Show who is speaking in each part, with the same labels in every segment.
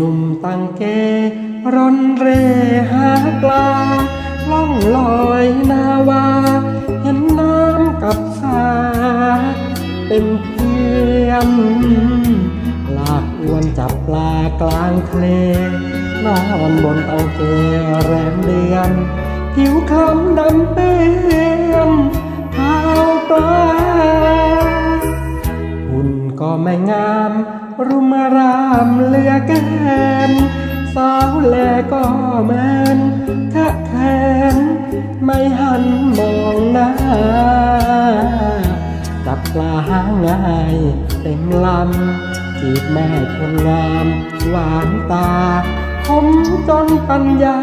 Speaker 1: หนุ่มตังเกร่อนเร่หาปลา ล่องลอยนาวา เห็นน้ำกับสา เป็นเพื่อนลากอวนจับปลากลางทะเลนอนบนตังเกแรมเดือน ผิวคล้ำดำเปื้อนเท้าปลาหุ่นก็ไม่งาม รุมราำเหลือแกินสาวแลก็แมนทะแทนไม่หันมองหน้า จับปลาหาง่ายเต็มลำจีบแม่คนงาม หวานตา ผมจนปัญญา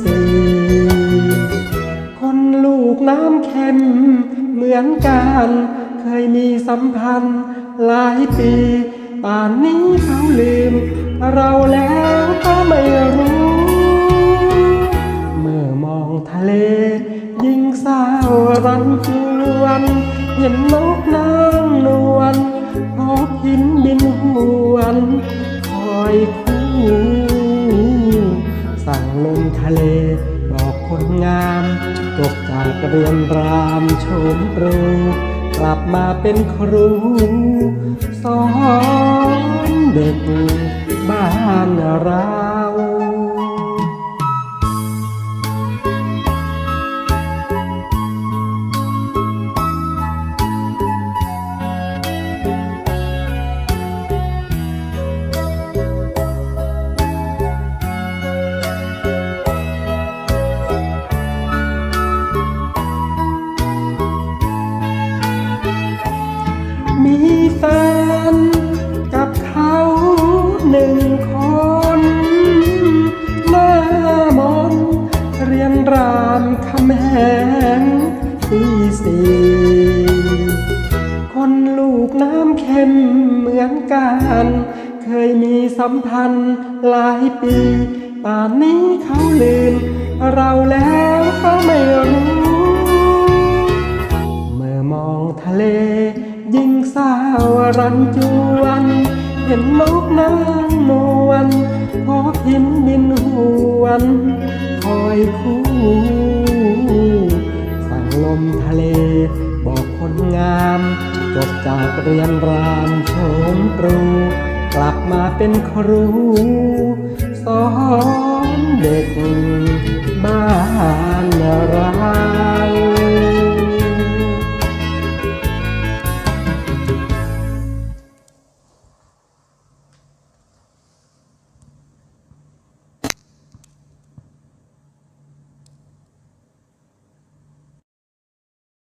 Speaker 1: สี่คนลูกน้ำเค็ม เหมือนกัน เคยมีสัมพันธ์ หลายปี ป่านนี้เขาลืม เราแล้วก็ไม่รู้ เมื่อมองทะเล ยิ่งเศร้ารันจวนเห็นนกนางนวลพบหินบินหวน คอยคู่ สั่งลมทะเลบอกคนงาม ตกจากเรียนรามโชมปรูกลับมาเป็นครูสอนเด็กบ้านเราามคำแหงปีสี่คนลูกน้ำเค็มเหมือนกัน เคยมีสัมพันธ์หลายปี ป่านนี้เขาลืมเราแล้วก็ไม่รู้เมื่อมองทะเล ยิ่งเศร้ารันจวนเห็นนกนางนวลพบหินบินหวนคอยคู่ มทะเล บอกคนงาม จบจากเรียนรามโฉมตรูกลับมาเป็นครูสอนเด็กบ้านเรา